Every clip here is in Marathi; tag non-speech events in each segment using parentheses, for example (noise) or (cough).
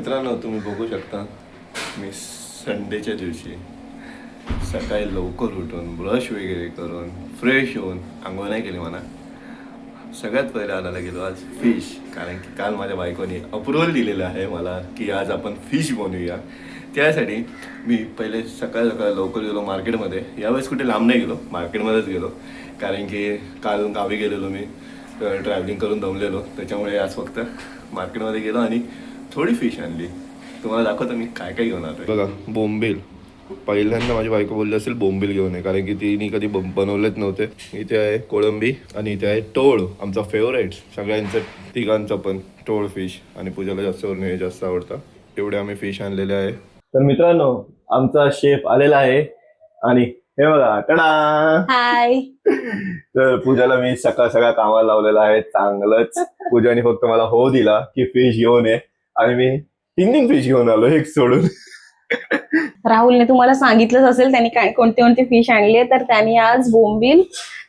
मित्रांनो तुम्ही बघू शकता मी संडेच्या दिवशी सकाळी लवकर उठून ब्रश वगैरे करून फ्रेश होऊन आंघोळ नाही केली मला सगळ्यात पहिले आणायला गेलो आज फिश कारण की काल माझ्या बायकोने अप्रुव्हल दिलेलं आहे मला की आज आपण फिश बनवूया. त्यासाठी मी पहिले सकाळ सकाळ लवकर गेलो मार्केटमध्ये. यावेळेस कुठे लांब नाही गेलो मार्केटमध्येच गेलो. कारण की काल गावी गेलेलो मी ट्रॅव्हलिंग करून दमलेलो. त्याच्यामुळे आज फक्त मार्केटमध्ये गेलो आणि थोडी फिश आणली. तुम्हाला दाखवतो मी काय काय घेऊन आलो बघा बोंबील. पहिल्यांदा माझी बायको बोलली असेल बोंबील घेऊन ये कारण की तिने कधी बनवलेच नव्हते. इथे आहे कोळंबी आणि इथे आहे टोळ आमचा फेवरेट सगळ्यांचं तिघांचं पण टोळ फिश आणि पूजाला जास्त हे जास्त आवडतं. एवढे आम्ही फिश आणलेले आहे. तर मित्रांनो आमचा शेफ आलेला आहे. आणि हे बघा टडा हाय (laughs) तर पूजाला मी सकाळ सकाळ कामाला लावलेलं आहे चांगलंच. पूजाने फक्त मला हो दिला की फिश घेऊन ये. आणि मी तीन फिश घेऊन आलो एक सोडून. राहुलने तुम्हाला सांगितलंच असेल त्यांनी काय कोणते कोणते फिश आणले तर त्यांनी आज बोंबील.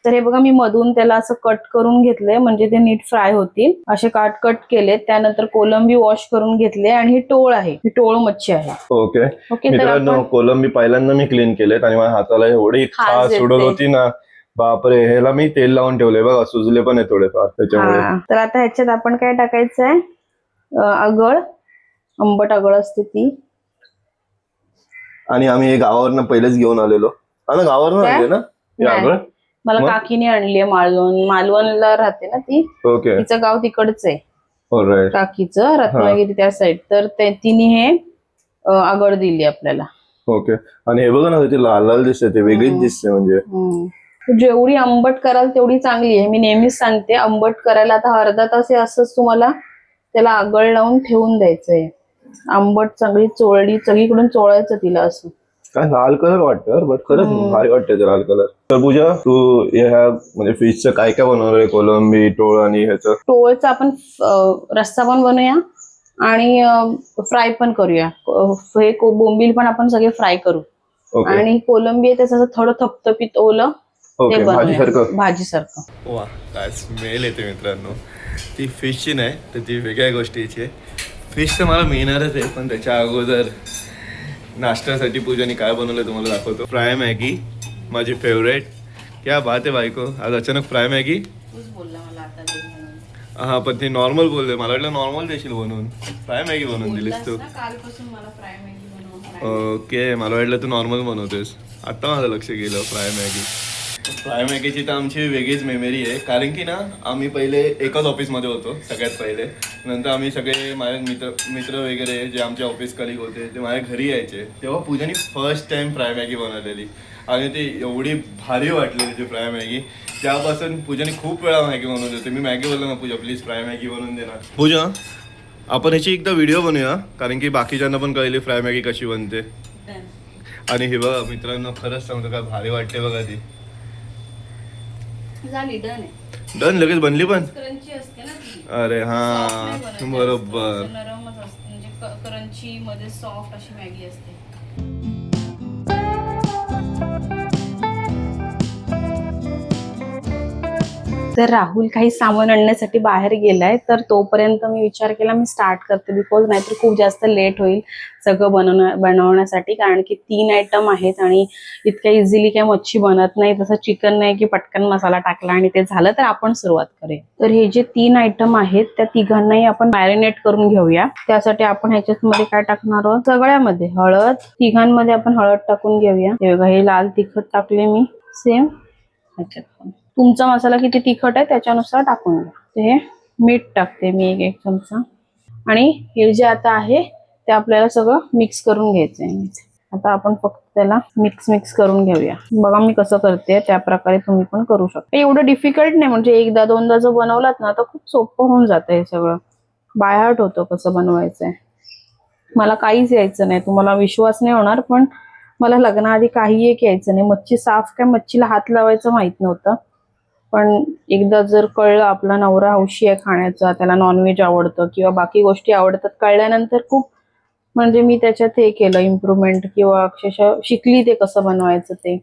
तर हे बघा मी मधून त्याला असं कट करून घेतले म्हणजे ते नीट फ्राय होतील. असे काट कट केले त्यानंतर कोलंबी वॉश करून घेतले आणि ही टोळ आहे ही टोळ मच्छी आहे. ओके ओके तर कोलंबी पहिल्यांदा मी क्लीन केलेत आणि माझ्या हाताला एवढी खास. उडत होती ना. बापरे ह्याला मी तेल लावून ठेवले बघा सुजले पण आहे थोडेफार त्याच्यामुळे. तर आता ह्याच्यात आपण काय टाकायचं आहे आगळ आंबट आगळ असते ती. आणि आम्ही हे गावावरनं पहिलेच घेऊन आलेलो. हा ना गावावरनं काय? आणले ना? हे नाही. आगळ? मला मग? काकीने आणली मालवण. मालवणला राहते ना ती. ओके. तिचं गाव तिकडच आहे. राईट काकीचं रत्नागिरी त्या साईड तर ते तिने हे अ, आगळ दिली आपल्याला. ओके. आणि हे बघा ना ते लाल लाल दिसते ते वेगळीच. दिसते म्हणजे. हम्म. जेवढी आंबट कराल तेवढी चांगली आहे. मी नेहमीच सांगते आंबट करायला आता अर्धा तास हे असंच तुम्हाला त्याला आगळ लावून ठेवून द्यायचंय. आंबट चांगली चोळली सगळीकडून चोळायचं तिला असं. काय लाल कलर वाटतं बट खरंच. भारी वाटते ते लाल कलर तर पूजा तू ह्या म्हणजे फिशचं काय काय बनवलंय? कोलंबी टोळ आणि ह्याचं? टोळचा आपण अ, रस्सा पण बनवूया आणि फ्राय पण करूया. अ, हे को- बोंबील पण आपण सगळे फ्राय करू. ओके आणि कोलंबी आहे त्याचं असं थोडं थपथपीत ओलं ते भाजी बनवूया. सारखं भाजी सारखं वा काय स्मेल येते मित्रांनो. ती फिशची नाही तर ती वेगळ्या गोष्टीची आहे. फिश तर मला मिळणारच आहे पण त्याच्या अगोदर नाश्त्यासाठी पूजाने काय बनवलं तुम्हाला दाखवतो. फ्राय मॅगी माझी फेवरेट क्या बात आहे बायको. आज अचानक फ्राय मॅगी बोलला मला आता हा पण ती नॉर्मल बोलले. मला वाटलं नॉर्मल देशील बनवून. फ्राय मॅगी बनवून दिलीस तू. कालपासून मला फ्राय मॅगी बनवून ओके मला वाटलं तू नॉर्मल बनवतेस. आता माझं लक्ष गेलं फ्राय मॅगी फ्राय मॅगीची तर आमची वेगळीच मेमरी आहे. कारण की ना आम्ही पहिले एकाच ऑफिसमध्ये होतो सगळ्यात पहिले. नंतर आम्ही सगळे माझे मित्र मित्र वगैरे जे आमचे ऑफिस कलिग होते ते माझ्या घरी यायचे. तेव्हा पूजाने फर्स्ट टाइम फ्राय मॅगी बनवलेली. आणि ती एवढी भारी वाटली त्याची फ्राय मॅगी त्यापासून पूजाने खूप वेळा मॅगी बनवली होती. मी मॅगी बोललो ना पूजा प्लीज फ्राय मॅगी बनवून देणार पूजा आपण ह्याची एकदा व्हिडिओ बनवूया कारण की बाकीच्यांना पण कळली फ्राय मॅगी कशी बनते. आणि हे बघा मित्रांनो खरंच सांगतो काय भारी वाटते बघा ती. झाली डन आहे. डन लगेच बनली पण? क्रंची असते ना ती. अरे हा Soft नाही बनत जास्त, बरोबर. नरमच असते. म्हणजे क्रंची मध्ये सॉफ्ट अशी मॅगी असते. तर राहुल काही सामान आणण्यासाठी बाहेर गेलाय तर तोपर्यंत मी विचार केला मी स्टार्ट करते. बिकॉज नाहीतर खूप जास्त लेट होईल सगळं बनवण्या बनवण्यासाठी. कारण की तीन आयटम आहेत आणि इतक्या इझिली काही मच्छी बनत नाही. तसं चिकन नाही की पटकन मसाला टाकला आणि ते झालं तर आपण सुरुवात करूया. तर हे जे तीन आयटम आहेत त्या तिघांनाही आपण मॅरिनेट करून घेऊया. त्यासाठी आपण ह्याच्यात मध्ये काय टाकणार आहोत? सगळ्यामध्ये. हळद. तिघांमध्ये आपण हळद टाकून घेऊया. हे बघा हे लाल तिखट टाकले मी. सेम ह्याच्यात पण. तुमचा मसाला किती तिखट आहे त्याच्यानुसार टाकून घ्या. ते हे मीठ टाकते मी एक एक चमचा. आणि हे जे आता आहे ते आपल्याला सगळं मिक्स करून घ्यायचं आहे आता आपण फक्त त्याला मिक्स मिक्स करून घेऊया. बघा मी कसं करते त्या प्रकारे तुम्ही पण करू शकता. एवढं डिफिकल्ट नाही म्हणजे एकदा दोनदा जर बनवलात ना तर खूप सोपं होऊन जातं हे सगळं. बायहार्ट होतं कसं बनवायचं आहे मला काहीच यायचं नाही तुम्हाला विश्वास नाही होणार पण मला लग्नाआधी काही एक यायचं नाही. मच्छी साफ काय मच्छीला हात लावायचं माहीत नव्हतं. पण एकदा जर कळलं आपला नवरा हौशी आहे खाण्याचा त्याला नॉनव्हेज आवडतं किंवा बाकी गोष्टी आवडतात कळल्यानंतर खूप म्हणजे मी त्याच्यात हे केलं इम्प्रुव्हमेंट किंवा अक्षरशः शिकली ते कसं बनवायचं ते.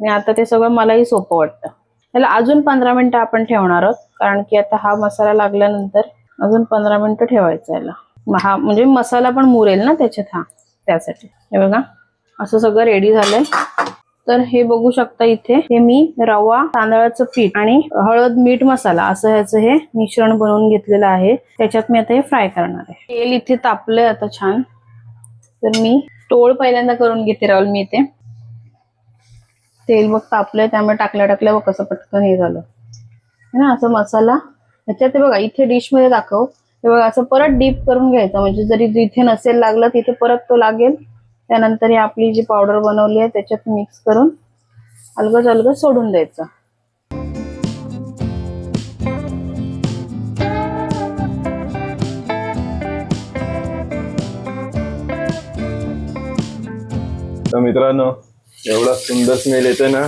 आणि आता ते सगळं मलाही सोपं वाटतं. त्याला अजून पंधरा मिनिटं आपण ठेवणार आहोत कारण की आता हा मसाला लागल्यानंतर अजून पंधरा मिनिटं ठेवायचा याला. हा म्हणजे मसाला पण मुरेल ना त्याच्यात हा त्यासाठी. हे बघा असं सगळं रेडी झालंय. तर हे बघू शकता इथे. हे मी रवा तांदळाचं पीठ आणि हळद मीठ मसाला असं ह्याचं हे मिश्रण बनवून घेतलेलं आहे. त्याच्यात मी आता हे फ्राय करणार आहे. तेल इथे तापलंय आता छान. तर मी टोळ पहिल्यांदा करून घेते राहुल मी इथे. तेल बघ तापलंय त्यामुळे टाकल्या टाकल्या बघ कसं पटकन हे झालं. है ना असं मसाला. ह्याच्यात बघा इथे डिशमध्ये दाखव. हे बघा असं परत डीप करून घ्यायचं. म्हणजे जरी जिथे नसेल लागलं तिथे परत तो लागेल. त्यानंतर ही आपली जी पावडर बनवली आहे त्याच्यात मिक्स करून अलगद अलगद सोडून द्यायचं तर मित्रांनो एवढा सुंदर स्मेल येतोय ना.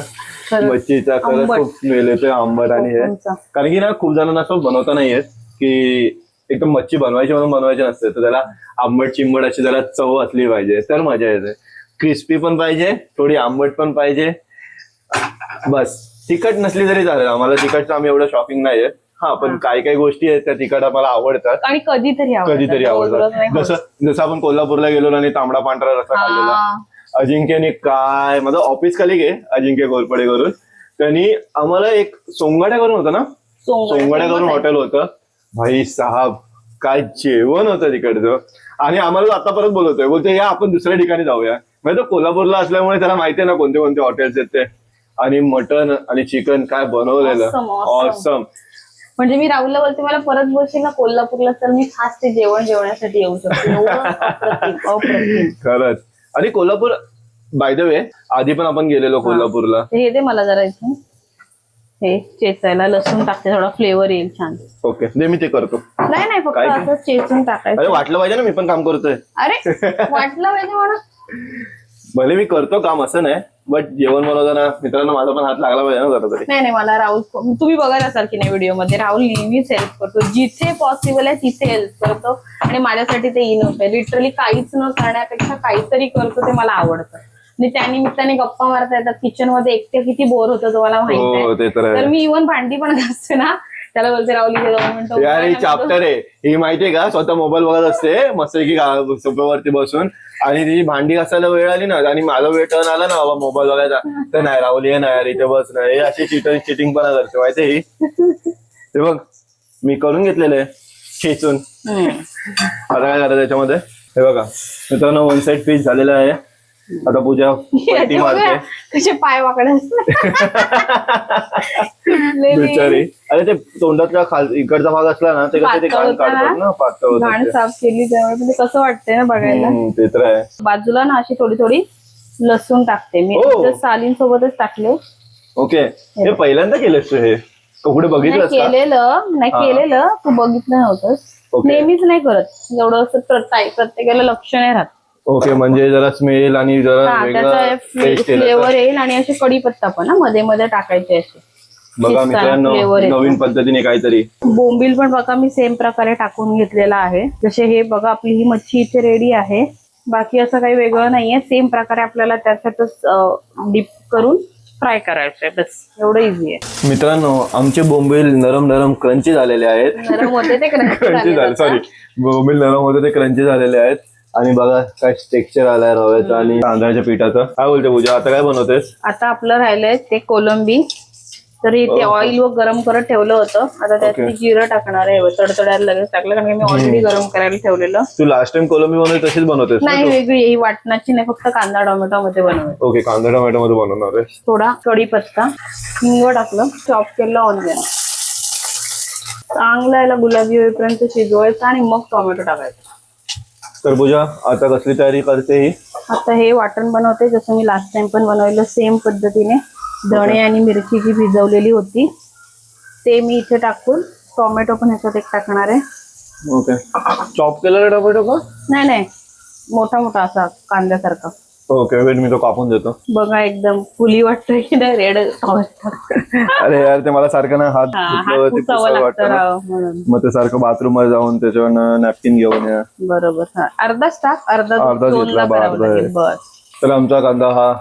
मच्छीचा खरंच. खूप स्मेल येतोय आंबट आणि हे. कारण की ना खूप जणांना असं बनवता नाही येत की एकदम मच्छी बनवायची म्हणून बनवायची नसते. तर त्याला आंबट चिंबट अशी त्याला चव असली पाहिजे. तर मजा येते. क्रिस्पी पण पाहिजे थोडी आंबट पण पाहिजे. बस. तिखट नसली तरी चालेल आम्हाला. तिखटचं आम्ही एवढं शॉपिंग नाही आहे हा पण काही काही गोष्टी आहेत त्या तिखट आम्हाला आवडतात. आणि कधीतरी. कधीतरी आवडतात. जसं जसं आपण कोल्हापूरला गेलो आणि तांबडा पांढरा रस्सा खाल्लेला. अजिंक्यने काय माझं ऑफिस खाली गे अजिंक्य गोरपडे करून. त्यांनी आम्हाला एक सोंगाड्या करून होतं ना? सोंगाड्या करून हॉटेल होतं. भाई साहब काय जेवण होतं तिकडचं? आणि आम्हाला आता परत बोलवतोय. बोलतोय या आपण दुसऱ्या ठिकाणी जाऊया. म्हणजे तो कोल्हापूरला असल्यामुळे त्याला माहिती आहे ना कोणते कोणते हॉटेल्स आहेत ते. आणि मटन आणि चिकन काय बनवलेलं. ऑसम म्हणजे मी राहुलला बोलते मला परत बोलशील ना कोल्हापूरला तर मी खास ते जेवण जेवण्यासाठी येऊ शकते. (laughs) खरंच. आणि कोल्हापूर बाय द वे आधी पण आपण गेलेलो कोल्हापूरला. हे दे मला जरा इथून. हे चेचायला लसूण टाकते थोडा फ्लेवर येईल छान. ओके दे मी ते करतो. नाही नाही फक्त काय? असं चेचून अरे टाकायचं वाटलं पाहिजे ना मी पण काम करतोय. अरे (laughs) वाटलं पाहिजे मला. भले मी करतो काम असं नाही बट जेवण बनवताना मित्रांनो माझा पण हात लागला पाहिजे ना जरा तरी. नाही नाही मला राहुल तुम्ही बघायला असाल की नाही व्हिडिओमध्ये राहुल नेहमीच हेल्प करतो. जिथे पॉसिबल आहे तिथे हेल्प करतो. आणि माझ्यासाठी ते इनफ आहे. लिटरली काहीच न करण्यापेक्षा काहीतरी करतो ते मला आवडतं. आणि त्यानिमित्ताने गप्पा मारता येतात. किचनमध्ये एकटे किती बोर होतं तुम्हाला माहीत हो आहे. ते तर तर आहे मी इव्हन भांडी पण घासते ना. त्याला बोलते राहुल इथे यार राहा. ही चाप्टर आहे. ही माहितीये का? स्वतः मोबाईल बघत असते. मस्त की सोफ्यावरती बसून. आणि ती भांडी घासायला वेळ आली ना आणि माझा वेळ टर्न आला ना बाबा मोबाईल बघायचा. तर नाही राहुल ये ना यार इथे बस ना. हे अशी चिटिंग चिटिंग पण करते माहितीये ही. हे बघ मी करून घेतलेलं आहे खेचून. हम्म. आता काय करायचं त्याच्यामध्ये? हे बघा. मित्रांनो वन साइड पीस झालेलं आहे. आता पूजा (laughs) पट्टी मारते. कसे पाय वाकडे. (laughs) बिचारी. अरे ते तोंडातला खाल इकडचा भाग असला ना ते कसं ते घाण काढतात ना? पातळ घाण. साफ केली त्यामुळे म्हणजे कसं वाटतंय ना बघायला. हम्म, ते तर आहे. बाजूला ना अशी थोडी थोडी लसूण टाकते. मी हो. जर सालींसोबतच टाकले. ओके. हे पहिल्यांदा केलंस तू हे? का कुठे नाही बघितलंस का? केलेलं नाही हा. केलेलं तू बघितलं नव्हतंस. ओके. नेहमीच नाही करत. एवढं असं प्रत्येक- प्रत्येकाला लक्ष नाही राहत. ओके म्हणजे जरा स्मेल आणि जरा हा वेगळं त्याचा टेस्ट फ्लेवर येईल आणि असे कढीपत्ता पण मध्ये मध्ये टाकायचे असे. बघा मित्रांनो flavor येतो. नवीन पद्धतीने काहीतरी. बोंबील पण बघा मी सेम प्रकारे टाकून घेतलेला आहे. जसे हे बघा आपली ही मच्छी इथे रेडी आहे. बाकी असं काही वेगळं नाहीये. सेम प्रकारे आपल्याला त्याच्यातच डीप करून फ्राय करायचंय. बस एवढं इझी आहे. मित्रांनो आमचे बोंबील नरम नरम क्रंची झालेले आहेत. नरम होते ते (laughs) क्रंची झाले. सॉरी बोंबील नरम होते ते क्रंची झालेले आहेत. आणि बघा काय टेक्स्चर आलाय रव्याचं आणि तांदळाच्या पिठाचं. काय बोलते पूजा? आता काय बनवतेस? आता आपलं राहिलंय ते कोलंबी. तर इथे. ऑइल व गरम करत ठेवलं होतं. आता त्यात. मी जिरं टाकणार आहे. तडतड्याला लगेच टाकलं. कारण की मी ऑलरेडी गरम करायला ठेवलेलं. तू लास्ट टाइम कोलंबी बनवली तशीच बनवतेस ना नाही? वेगळी. ही वाटणाची नाही. फक्त कांदा टोमॅटो मध्ये बनवते. ओके कांदा टोमॅटो मध्ये बनवणार आहे थोडा कढीपत्ता हिंग टाकलं. चॉप केलं ऑनियन चांगलं याला गुलाबी होईपर्यंत शिजवायचं आणि मग टोमॅटो टाकायचं. तर पूजा आता कसली तयारी करते ही? आता हे वाटण बनवते जसं मी लास्ट टाइम पण बनवलेलं सेम पद्धतीने. धणे आणि मिरची जी भिजवलेली होती ते मी इथे टाकून टोमॅटो पण ह्याच्यात एक टाकणार आहे. ओके चॉप केलेला टोमॅटो का? नाही नाही. मोठा मोठा असा कांद्यासारखा. ओके वेट मी तो कापून देतो. बघा एकदम फुली वाटतोय की नाही रेड अरे यार ते मला सारखं ना हात हात धुतल्यावरती पुसावं पुसावं लागतं वाटतं ना. राव म्हणून. मग ते सारखं बाथरूममध्ये जाऊन त्याच्यावर नॅपकिन घेऊन या. बरोबर हा. अर्धा घेतला, करावं अर्धा लागेल आहे. बस. तर आमचा कांदा हा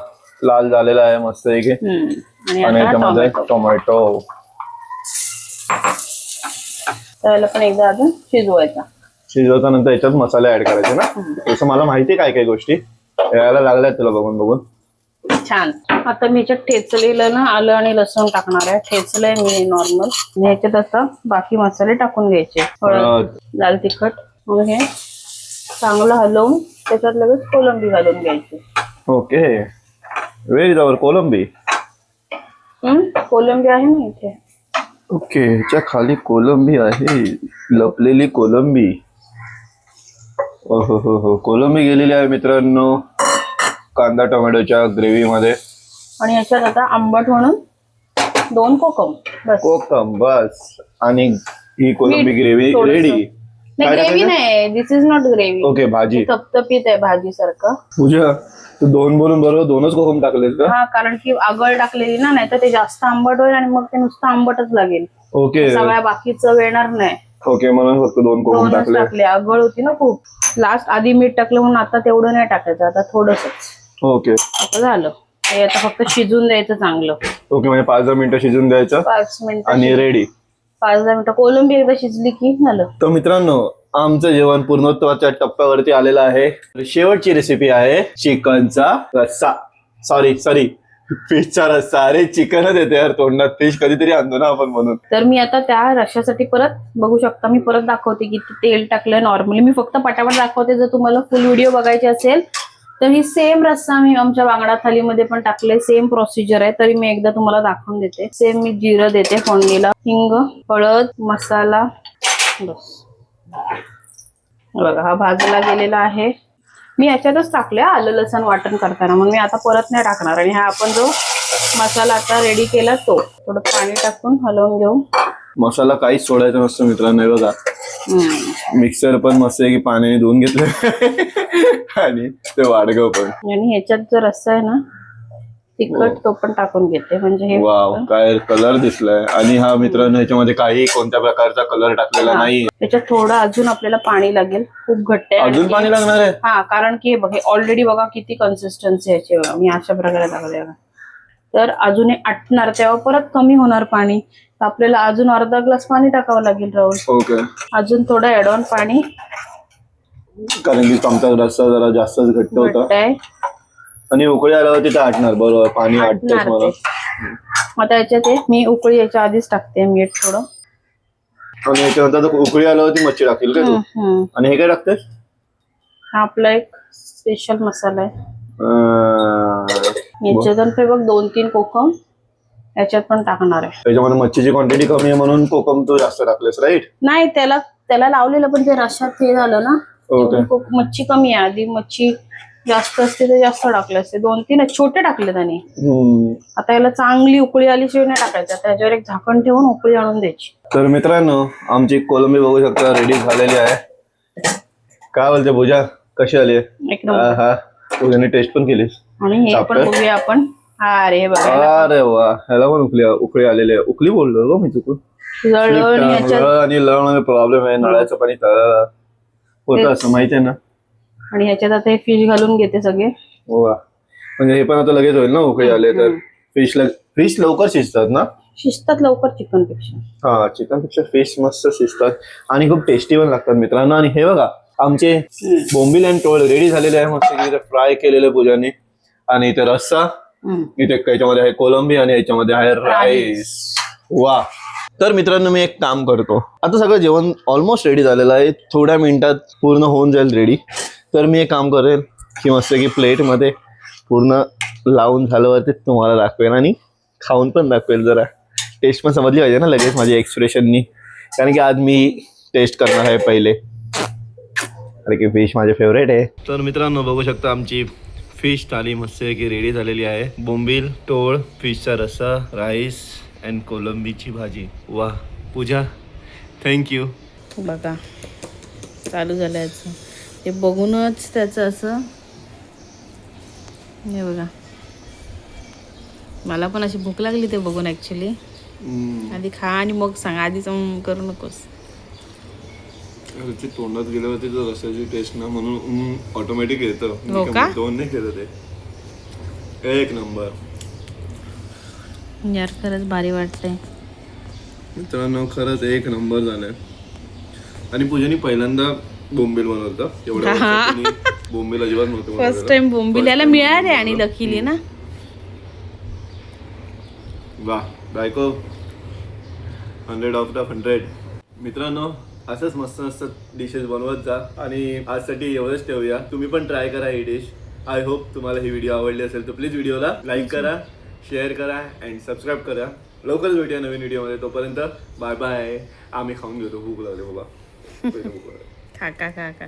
लाल झालेला आहे मस्त की हम्म. आणि आणि आता याच्यामध्ये टोमॅटो टोमॅटो त्याला पण एकदा अजून शिजवायचा. याच्यात मसाले ऍड करायचे ना? तसं मला माहिती आहे काय काय गोष्टी. यायला लागल्यात तुला बघून बघून. छान. आता मी याच्यात ठेचलेलं ना आलं आणि लसूण टाकणार आहे. ठेचलंय मी नॉर्मल आणि याच्यात आता बाकी मसाले टाकून घ्यायचे. हळद. लाल तिखट. मग हे चांगलं हलवून त्याच्यात लगेच कोलंबी घालून घ्यायची. ओके. व्हेरी जवळ कोलंबी? हम्म, कोलंबी आहे ना इथे. ओके. ह्याच्या खाली कोलंबी आहे. लपलेली कोलंबी. हो हो हो. कोलंबी गेलेली आहे मित्रांनो. कांदा टोमॅटोच्या ग्रेव्ही मध्ये आणि याच्यात आता आंबट म्हणून दोन कोकम बस. कोकम बस. आणि ही कोलंबी ग्रेव्ही थोडंसं. रेडी नाही ग्रेव्ही नाही this is not gravy okay भाजी. थपथपीत आहे भाजी सारखं पूजा तू दोन बोलून बरोबर दोनच कोकम टाकलेस का? हा कारण की आगळ टाकलेली ना नाही तर ते जास्त आंबट होईल आणि मग ते नुसतं आंबटच लागेल. ओके सगळ्या बाकी चव येणार नाही. ओके म्हणून फक्त दोन कोकम दोनच टाकले. टाकले. आगळ होती ना खूप. लास्ट आधी मीठ टाकलं म्हणून आता तेवढं नाही टाकायचं. आता थोडंसच. ओके. आता झालं. हे आता फक्त शिजून द्यायचं चांगलं. ओके म्हणजे पाच दहा मिनिटं शिजून द्यायचं पाच मिनिटं आणि रेडी पाच दहा मिनिटं. कोलंबी एकदा शिजली की झालं. तर मित्रांनो आमचं जेवण पूर्णत्वाच्या टप्प्यावरती आलेलं आहे. शेवटची रेसिपी आहे चिकनचा रस्सा. सॉरी सॉरी फिशचा रस्सा. अरे चिकनच येते यार तोंडात. फिश कधीतरी आणतो ना आपण म्हणून. तर मी आता त्या रश्यासाठी परत बघू शकता. मी परत दाखवते किती तेल टाकलंय नॉर्मली मी फक्त पटापट दाखवते. जर तुम्हाला फुल व्हिडिओ बघायचे असेल तर ही सेम रस्सा मी आमच्या बांगडा थालीमध्ये पण टाकले सेम प्रोसिजर आहे. तरी मी एकदा तुम्हाला दाखवून देते. सेम मी जिरं देते फोडणीला. हिंग हळद मसाला. बस. बघा हा भाजला गेलेला आहे. मी याच्यातच टाकले आलं लसण वाटण करताना. म्हणून मी आता परत नाही टाकणार. आणि हा आपण जो मसाला आता रेडी केला तो. थोडं पाणी टाकून हलवून घेऊ. मसाला काहीच सोडायचा नसतो मित्रांनो हे बघा. मिक्सर पण मस्त आहे की पाण्याने धुवून घेतलं आणि ते वाडगं पण. आणि ह्याच्यात जो रस्सा आहे ना तिखट तो पण टाकून घेते म्हणजे हे वाव काय कलर दिसलाय. आणि हा मित्रांनो ह्याच्यामध्ये काही कोणत्या प्रकारचा कलर टाकलेला नाही. त्याच्यात थोडं अजून आपल्याला पाणी लागेल खूप घट्ट आहे. अजून पाणी लागणार आहे? हा कारण की हे बघ हे ऑलरेडी बघा किती कन्सिस्टन्सी याची. मी अशा प्रकारे टाकले बघा. तर अजून हे आटणार तेव्हा परत कमी होणार पाणी. तर आपल्याला अजून अर्धा ग्लास पाणी टाकावं लागेल राहुल. ओके. अजून थोडं ऍड ऑन पाणी. कारण की आमचा रस्सा जरा जास्तच घट्ट होता. आणि उकळी आल्यावरती ते आटणार बरोबर. पाणी आटतच आटणार मला ते. आता याच्यात हे मी उकळी याच्या आधीच टाकते मीठ थोडं. आणि याच्यानंतर तो उकळी आल्यावरती मच्छी टाकेल का तू? हम्म, हम्म. आणि हे काय टाकतेस? हा आपला एक स्पेशल मसाला आहे. अं, याच्यात बघ दोन तीन कोकम याच्यात पण टाकणार आहे. त्याच्यामध्ये मच्छीची क्वांटिटी कमी आहे म्हणून कोकम तू जास्त टाकलेस राईट नाही त्याला त्याला लावलेलं पण ते रशात हे झालं ना खूप मच्छी कमी आहे. आधी मच्छी जास्त असते तर जास्त टाकले असते. दोन तीन छोटे टाकले त्याने आता याला चांगली उकळी आली शिवाय नाही टाकायचं. त्याच्यावर एक झाकण ठेवून उकळी आणून द्यायची. तर मित्रांनो आमची कोलंबी बघू शकता रेडी झालेली आहे. काय बोलते पूजा? कशी आली? एक नंबर. हा पूजाने टेस्ट पण केलीस. आणि हे पण? बघूया आपण. अरे अरे वा ह्याला पण उकली उकळी आलेली उकली बोललो ग मी चुकून. आणि लवण प्रॉब्लेम आहे नळाचं पाणी तळायला होतं असं माहिती आहे ना? आणि ह्याच्यात आता हे फिश घालून घेते सगळे. वा. म्हणजे हे पण आता लगेच होईल ना उकळी आले तर? फिश फिश लवकर शिजतात ना? शिजतात लवकर चिकनपेक्षा हा चिकनपेक्षा फिश मस्त शिजतात. आणि खूप टेस्टी पण लागतात मित्रांनो. आणि हे बघा आमचे बोंबील अँड टोळ रेडी झालेले आहे मस्त. फ्राय केलेले पूजाने. आणि इथे रस्सा. इथे याच्यामध्ये आहे कोलंबी आणि याच्यामध्ये आहे राईस वा. तर मित्रांनो मी एक काम करतो. आता सगळं जेवण ऑलमोस्ट रेडी झालेलं आहे. थोड्या मिनिटात पूर्ण होऊन जाईल रेडी तर मी एक काम करेल की मस्त की प्लेटमध्ये पूर्ण लावून झाल्यावरती तुम्हाला दाखवेन आणि खाऊन पण दाखवेल जरा. टेस्ट पण समजली पाहिजे ना लगेच माझ्या एक्सप्रेशननी कारण की आज मी टेस्ट करणार आहे पहिले. अरे की फिश माझे फेवरेट आहे. तर मित्रांनो बघू शकता आमची फिश थाली मस्त की रेडी झालेली आहे. बोंबील टोळ फिशचा रस्सा राईस अँड कोलंबीची भाजी. वा पूजा थँक्यू बघा चालू झालं ते बघूनच त्याचं असं हे बघा. मला पण अशी भूक लागली ते बघून ऍक्च्युली आधी खा आणि मग सांग. आधीच करू नकोस. ते तोंडात गेल्यावरती तर रस्त्याची टेस्ट ना म्हणून ऑटोमॅटिक येतं. हो का? दोन नाही केलं ते. एक नंबर. यार खरंच भारी वाटतंय. मित्रांनो खरंच एक नंबर झालंय. आणि पूजाने पहिल्यांदा बोंबील बनवलं एवढ्या हा. वर्षात तिने बोंबील अजिबात नव्हतं फर्स्ट. टाइम बोंबील याला मिळाले आणि. लकीली ना? वा बायको. हंड्रेड ऑफ द हंड्रेड मित्रांनो असंच मस्त मस्त डिशेस बनवत जा. आणि आजसाठी एवढंच ठेवूया. तुम्ही पण ट्राय करा ही डिश आय होप तुम्हाला ही व्हिडिओ आवडली असेल तर प्लीज व्हिडिओला लाईक करा शेअर करा अँड सबस्क्राईब करा. लवकरच भेटूया नवीन व्हिडिओमध्ये तोपर्यंत बाय बाय आम्ही खाऊन घेतो. भूक लागली बाबा. (laughs) खा खा खा.